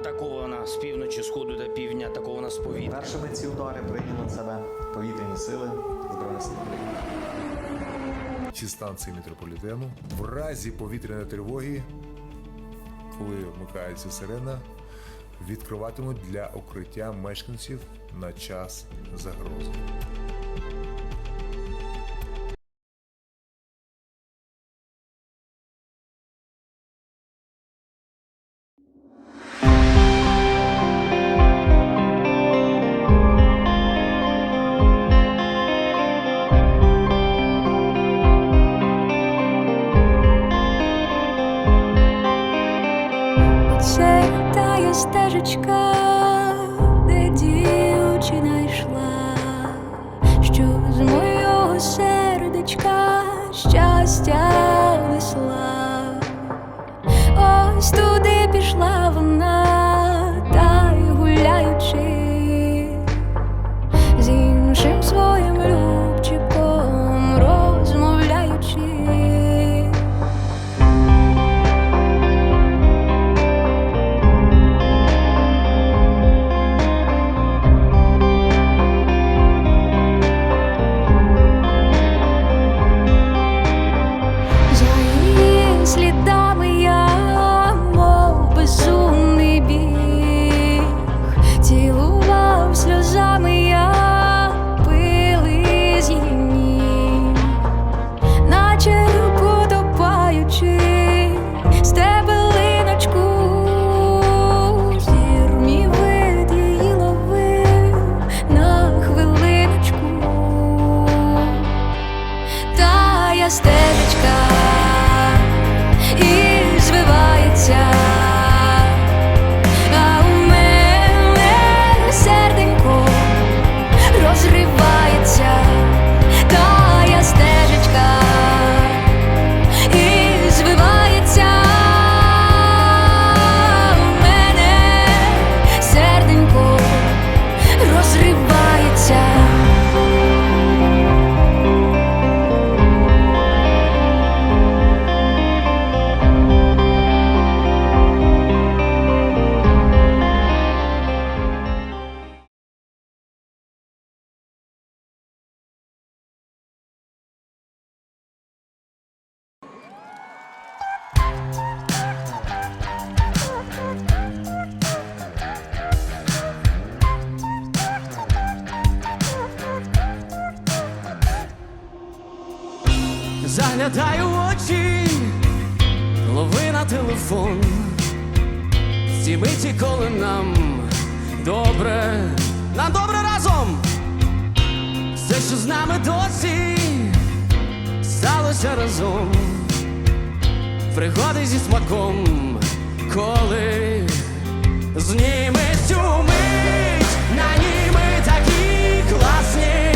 атакована з півночі, сходу та півдня, атакована з повітря. Першими ці удари прийняли на себе повітряні сили Збройних сил ці станції метрополітену в разі повітряної тривоги, коли вмикається сирена, відкриватимуть для укриття мешканців на час загрози. Стежечка, де дівчина йшла, що з моєго сердечка щастя несла. Ось туди пішла вона, Заглядаю в очі, лови на телефон. В ці миті, коли нам добре, нам добре разом. Все, що з нами досі, сталося разом. Пригоди зі смаком, коли зніме цю мить, на ній ми такі класні.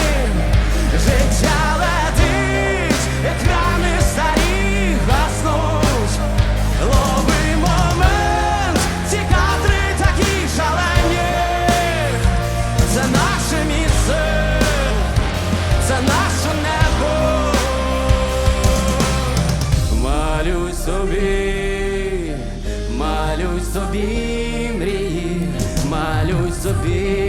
a big